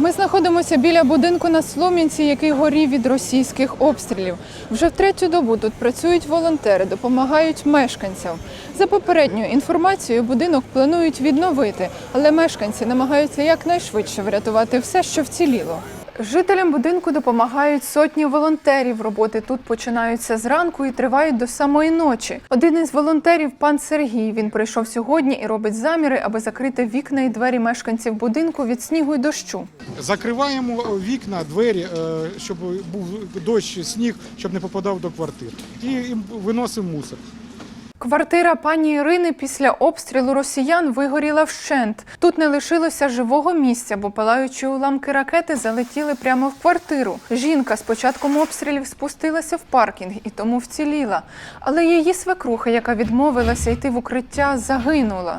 Ми знаходимося біля будинку на Слом'янці, який горів від російських обстрілів. Вже в третю добу тут працюють волонтери, допомагають мешканцям. За попередньою інформацією, будинок планують відновити, але мешканці намагаються якнайшвидше врятувати все, що вціліло. Жителям будинку допомагають сотні волонтерів. Роботи тут починаються зранку і тривають до самої ночі. Один із волонтерів, пан Сергій, він прийшов сьогодні і робить заміри, аби закрити вікна і двері мешканців будинку від снігу й дощу. Закриваємо вікна, двері, е, щоб був дощ, сніг, щоб не попадав до квартир. І і виносимо мусор. Квартира пані Ірини після обстрілу росіян вигоріла вщент. Тут не лишилося живого місця, бо палаючі уламки ракети залетіли прямо в квартиру. Жінка з початком обстрілів спустилася в паркінг і тому вціліла. Але її свекруха, яка відмовилася йти в укриття, загинула.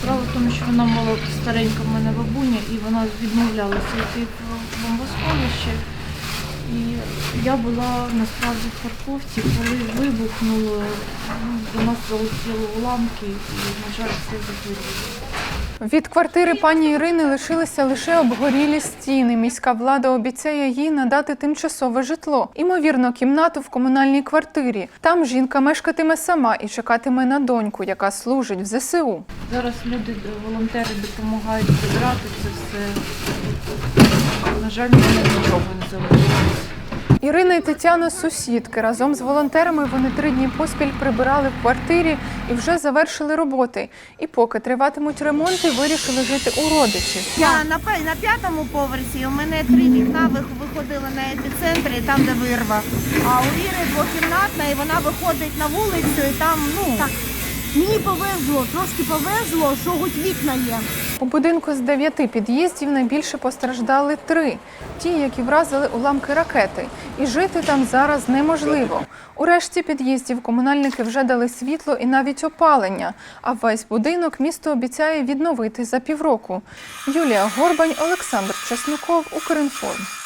Справа в тому, що вона мала старенька в мене бабуня, і вона відмовлялася йти в бомбосховище. І я була насправді в парковці, коли вибухнуло, ну, до нас залетіли уламки, і, на жаль, все загоріло. Від квартири пані Ірини лишилися лише обгорілі стіни. Міська влада обіцяє їй надати тимчасове житло, імовірно, кімнату в комунальній квартирі. Там жінка мешкатиме сама і чекатиме на доньку, яка служить в ЗСУ. Зараз люди, волонтери допомагають зібрати це все. На жаль, в мене нічого не залишилось. Ірина і Тетяна сусідки. Разом з волонтерами вони три дні поспіль прибирали в квартирі і вже завершили роботи. І поки триватимуть ремонти, вирішили жити у родичів. Я на, пе- на п'ятому поверсі у мене три вікна вих- виходили на епіцентрі, там де вирва. А у Іри двокімнатна, і вона виходить на вулицю, і там, ну. Так, мені повезло, трошки повезло, що хоч вікна є. У будинку з дев'яти під'їздів найбільше постраждали три ті, які вразили уламки ракети. І жити там зараз неможливо. У решті під'їздів комунальники вже дали світло і навіть опалення. А весь будинок місто обіцяє відновити за півроку. Юлія Горбань, Олександр Чесноков, Укрінформ.